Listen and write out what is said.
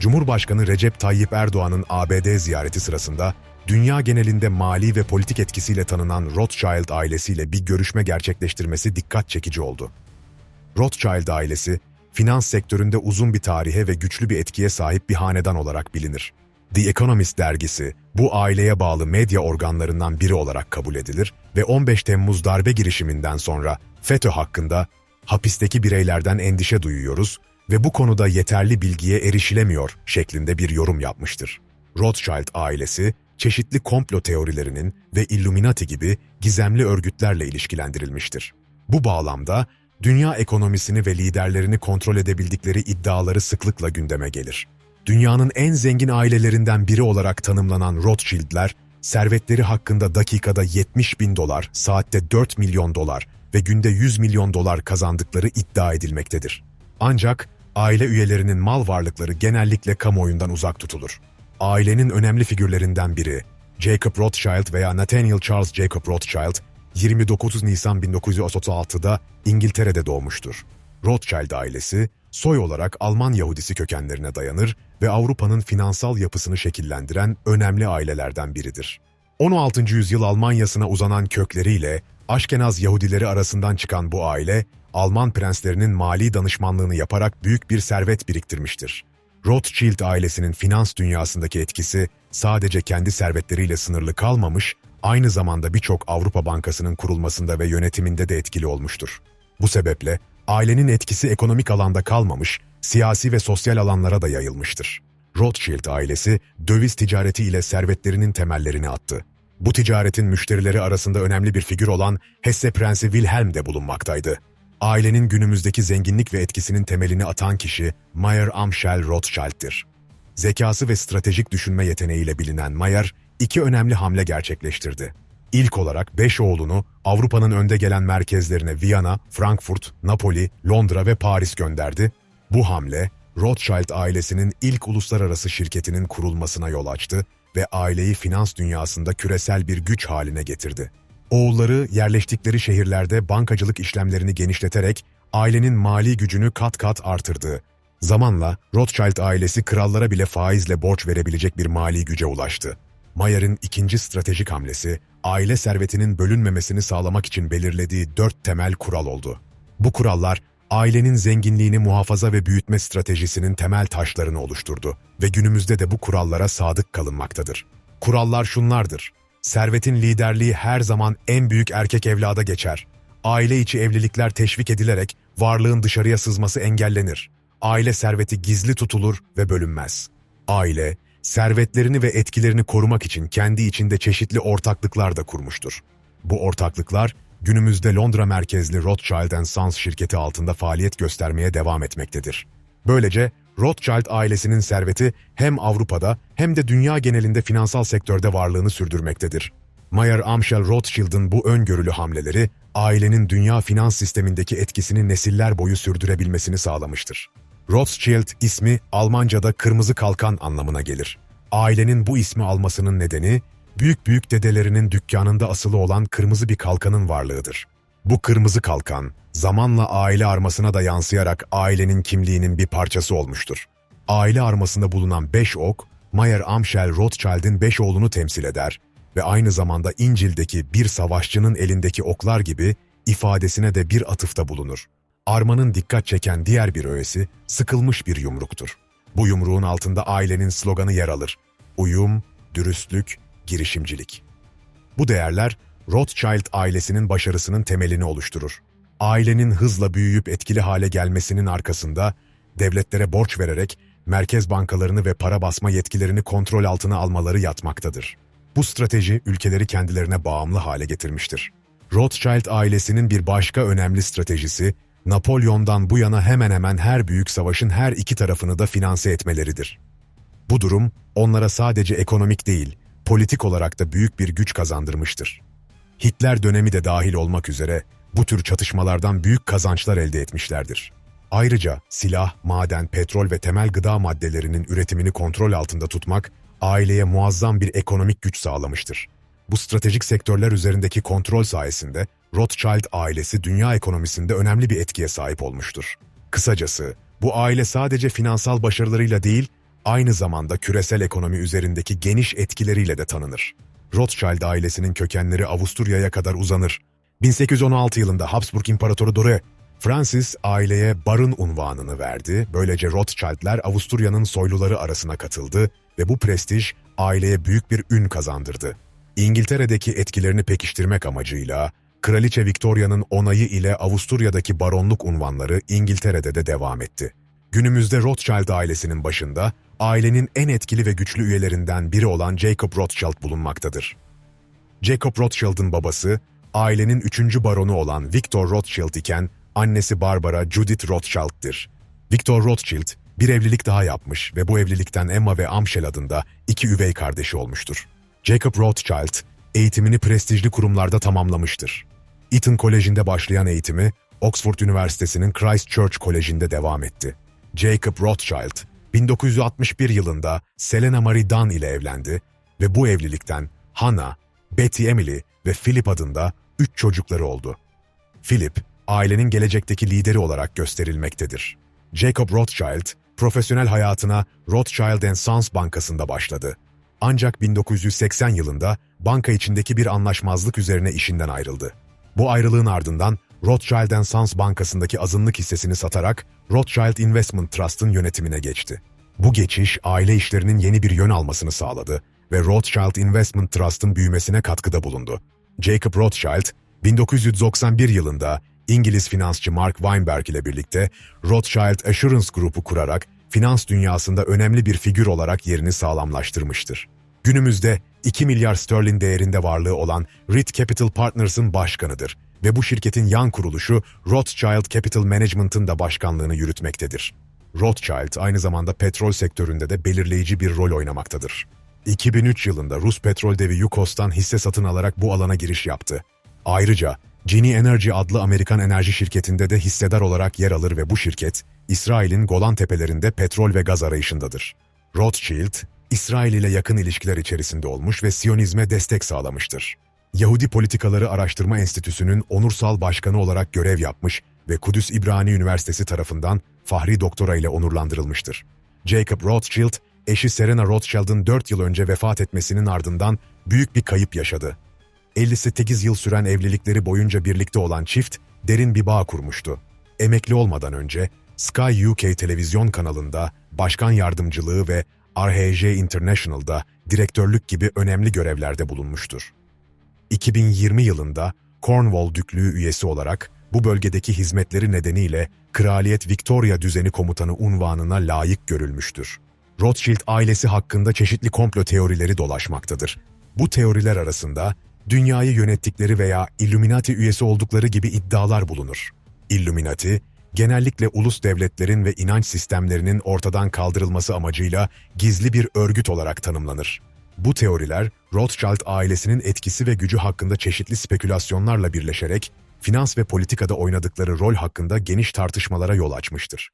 Cumhurbaşkanı Recep Tayyip Erdoğan'ın ABD ziyareti sırasında dünya genelinde mali ve politik etkisiyle tanınan Rothschild ailesiyle bir görüşme gerçekleştirmesi dikkat çekici oldu. Rothschild ailesi, finans sektöründe uzun bir tarihe ve güçlü bir etkiye sahip bir hanedan olarak bilinir. The Economist dergisi, bu aileye bağlı medya organlarından biri olarak kabul edilir ve 15 Temmuz darbe girişiminden sonra FETÖ hakkında hapisteki bireylerden endişe duyuyoruz ve bu konuda yeterli bilgiye erişilemiyor şeklinde bir yorum yapmıştır. Rothschild ailesi, çeşitli komplo teorilerinin ve Illuminati gibi gizemli örgütlerle ilişkilendirilmiştir. Bu bağlamda dünya ekonomisini ve liderlerini kontrol edebildikleri iddiaları sıklıkla gündeme gelir. Dünyanın en zengin ailelerinden biri olarak tanımlanan Rothschild'ler, servetleri hakkında dakikada 70 bin dolar, saatte 4 milyon dolar ve günde 100 milyon dolar kazandıkları iddia edilmektedir. Ancak aile üyelerinin mal varlıkları genellikle kamuoyundan uzak tutulur. Ailenin önemli figürlerinden biri, Jacob Rothschild veya Nathaniel Charles Jacob Rothschild, 29 Nisan 1936'da İngiltere'de doğmuştur. Rothschild ailesi, soy olarak Alman Yahudisi kökenlerine dayanır ve Avrupa'nın finansal yapısını şekillendiren önemli ailelerden biridir. 16. yüzyıl Almanyasına uzanan kökleriyle Aşkenaz Yahudileri arasından çıkan bu aile, Alman prenslerinin mali danışmanlığını yaparak büyük bir servet biriktirmiştir. Rothschild ailesinin finans dünyasındaki etkisi sadece kendi servetleriyle sınırlı kalmamış, aynı zamanda birçok Avrupa Bankası'nın kurulmasında ve yönetiminde de etkili olmuştur. Bu sebeple ailenin etkisi ekonomik alanda kalmamış, siyasi ve sosyal alanlara da yayılmıştır. Rothschild ailesi döviz ticareti ile servetlerinin temellerini attı. Bu ticaretin müşterileri arasında önemli bir figür olan Hesse Prensi Wilhelm de bulunmaktaydı. Ailenin günümüzdeki zenginlik ve etkisinin temelini atan kişi Mayer Amschel Rothschild'tir. Zekası ve stratejik düşünme yeteneğiyle bilinen Mayer, iki önemli hamle gerçekleştirdi. İlk olarak beş oğlunu Avrupa'nın önde gelen merkezlerine Viyana, Frankfurt, Napoli, Londra ve Paris gönderdi. Bu hamle, Rothschild ailesinin ilk uluslararası şirketinin kurulmasına yol açtı ve aileyi finans dünyasında küresel bir güç haline getirdi. Oğulları yerleştikleri şehirlerde bankacılık işlemlerini genişleterek ailenin mali gücünü kat kat artırdı. Zamanla Rothschild ailesi krallara bile faizle borç verebilecek bir mali güce ulaştı. Mayer'in ikinci stratejik hamlesi, aile servetinin bölünmemesini sağlamak için belirlediği dört temel kural oldu. Bu kurallar, ailenin zenginliğini muhafaza ve büyütme stratejisinin temel taşlarını oluşturdu ve günümüzde de bu kurallara sadık kalınmaktadır. Kurallar şunlardır. Servetin liderliği her zaman en büyük erkek evlada geçer. Aile içi evlilikler teşvik edilerek varlığın dışarıya sızması engellenir. Aile serveti gizli tutulur ve bölünmez. Aile, servetlerini ve etkilerini korumak için kendi içinde çeşitli ortaklıklar da kurmuştur. Bu ortaklıklar, günümüzde Londra merkezli Rothschild Sons şirketi altında faaliyet göstermeye devam etmektedir. Böylece Rothschild ailesinin serveti hem Avrupa'da hem de dünya genelinde finansal sektörde varlığını sürdürmektedir. Mayer Amschel Rothschild'ın bu öngörülü hamleleri, ailenin dünya finans sistemindeki etkisini nesiller boyu sürdürebilmesini sağlamıştır. Rothschild ismi Almanca'da kırmızı kalkan anlamına gelir. Ailenin bu ismi almasının nedeni, büyük büyük dedelerinin dükkanında asılı olan kırmızı bir kalkanın varlığıdır. Bu kırmızı kalkan, zamanla aile armasına da yansıyarak ailenin kimliğinin bir parçası olmuştur. Aile armasında bulunan beş ok, Mayer Amschel Rothschild'in beş oğlunu temsil eder ve aynı zamanda İncil'deki bir savaşçının elindeki oklar gibi ifadesine de bir atıfta bulunur. Armanın dikkat çeken diğer bir öğesi sıkılmış bir yumruktur. Bu yumruğun altında ailenin sloganı yer alır. Uyum, dürüstlük, girişimcilik. Bu değerler Rothschild ailesinin başarısının temelini oluşturur. Ailenin hızla büyüyüp etkili hale gelmesinin arkasında devletlere borç vererek merkez bankalarını ve para basma yetkilerini kontrol altına almaları yatmaktadır. Bu strateji ülkeleri kendilerine bağımlı hale getirmiştir. Rothschild ailesinin bir başka önemli stratejisi, Napolyon'dan bu yana hemen hemen her büyük savaşın her iki tarafını da finanse etmeleridir. Bu durum onlara sadece ekonomik değil, politik olarak da büyük bir güç kazandırmıştır. Hitler dönemi de dahil olmak üzere bu tür çatışmalardan büyük kazançlar elde etmişlerdir. Ayrıca silah, maden, petrol ve temel gıda maddelerinin üretimini kontrol altında tutmak, aileye muazzam bir ekonomik güç sağlamıştır. Bu stratejik sektörler üzerindeki kontrol sayesinde Rothschild ailesi dünya ekonomisinde önemli bir etkiye sahip olmuştur. Kısacası, bu aile sadece finansal başarılarıyla değil, aynı zamanda küresel ekonomi üzerindeki geniş etkileriyle de tanınır. Rothschild ailesinin kökenleri Avusturya'ya kadar uzanır. 1816 yılında Habsburg İmparatoru Dore, Francis aileye barın unvanını verdi. Böylece Rothschildler Avusturya'nın soyluları arasına katıldı ve bu prestij aileye büyük bir ün kazandırdı. İngiltere'deki etkilerini pekiştirmek amacıyla Kraliçe Victoria'nın onayı ile Avusturya'daki baronluk unvanları İngiltere'de de devam etti. Günümüzde Rothschild ailesinin başında ailenin en etkili ve güçlü üyelerinden biri olan Jacob Rothschild bulunmaktadır. Jacob Rothschild'ın babası, ailenin üçüncü baronu olan Victor Rothschild iken annesi Barbara Judith Rothschild'tir. Victor Rothschild bir evlilik daha yapmış ve bu evlilikten Emma ve Amshel adında iki üvey kardeşi olmuştur. Jacob Rothschild eğitimini prestijli kurumlarda tamamlamıştır. Eton Koleji'nde başlayan eğitimi Oxford Üniversitesi'nin Christ Church Koleji'nde devam etti. Jacob Rothschild 1961 yılında Selena Marie Dunn ile evlendi ve bu evlilikten Hannah, Betty Emily ve Philip adında üç çocukları oldu. Philip, ailenin gelecekteki lideri olarak gösterilmektedir. Jacob Rothschild, profesyonel hayatına Rothschild Sons Bankası'nda başladı. Ancak 1980 yılında banka içindeki bir anlaşmazlık üzerine işinden ayrıldı. Bu ayrılığın ardından Rothschild Sons Bankası'ndaki azınlık hissesini satarak Rothschild Investment Trust'ın yönetimine geçti. Bu geçiş aile işlerinin yeni bir yön almasını sağladı ve Rothschild Investment Trust'ın büyümesine katkıda bulundu. Jacob Rothschild, 1991 yılında İngiliz finansçı Mark Weinberg ile birlikte Rothschild Assurance Group'u kurarak finans dünyasında önemli bir figür olarak yerini sağlamlaştırmıştır. Günümüzde 2 milyar sterlin değerinde varlığı olan Reed Capital Partners'ın başkanıdır ve bu şirketin yan kuruluşu Rothschild Capital Management'ın da başkanlığını yürütmektedir. Rothschild aynı zamanda petrol sektöründe de belirleyici bir rol oynamaktadır. 2003 yılında Rus petrol devi Yukos'tan hisse satın alarak bu alana giriş yaptı. Ayrıca Genie Energy adlı Amerikan enerji şirketinde de hissedar olarak yer alır ve bu şirket, İsrail'in Golan Tepelerinde petrol ve gaz arayışındadır. Rothschild, İsrail ile yakın ilişkiler içerisinde olmuş ve Siyonizme destek sağlamıştır. Yahudi Politikaları Araştırma Enstitüsü'nün onursal başkanı olarak görev yapmış ve Kudüs İbrani Üniversitesi tarafından Fahri Doktora ile onurlandırılmıştır. Jacob Rothschild, eşi Serena Rothschild'ın 4 yıl önce vefat etmesinin ardından büyük bir kayıp yaşadı. 58 yıl süren evlilikleri boyunca birlikte olan çift derin bir bağ kurmuştu. Emekli olmadan önce Sky UK televizyon kanalında başkan yardımcılığı ve RHJ International'da direktörlük gibi önemli görevlerde bulunmuştur. 2020 yılında Cornwall Düklüğü üyesi olarak bu bölgedeki hizmetleri nedeniyle Kraliyet Victoria Düzeni Komutanı unvanına layık görülmüştür. Rothschild ailesi hakkında çeşitli komplo teorileri dolaşmaktadır. Bu teoriler arasında dünyayı yönettikleri veya Illuminati üyesi oldukları gibi iddialar bulunur. Illuminati, genellikle ulus devletlerin ve inanç sistemlerinin ortadan kaldırılması amacıyla gizli bir örgüt olarak tanımlanır. Bu teoriler, Rothschild ailesinin etkisi ve gücü hakkında çeşitli spekülasyonlarla birleşerek, finans ve politikada oynadıkları rol hakkında geniş tartışmalara yol açmıştır.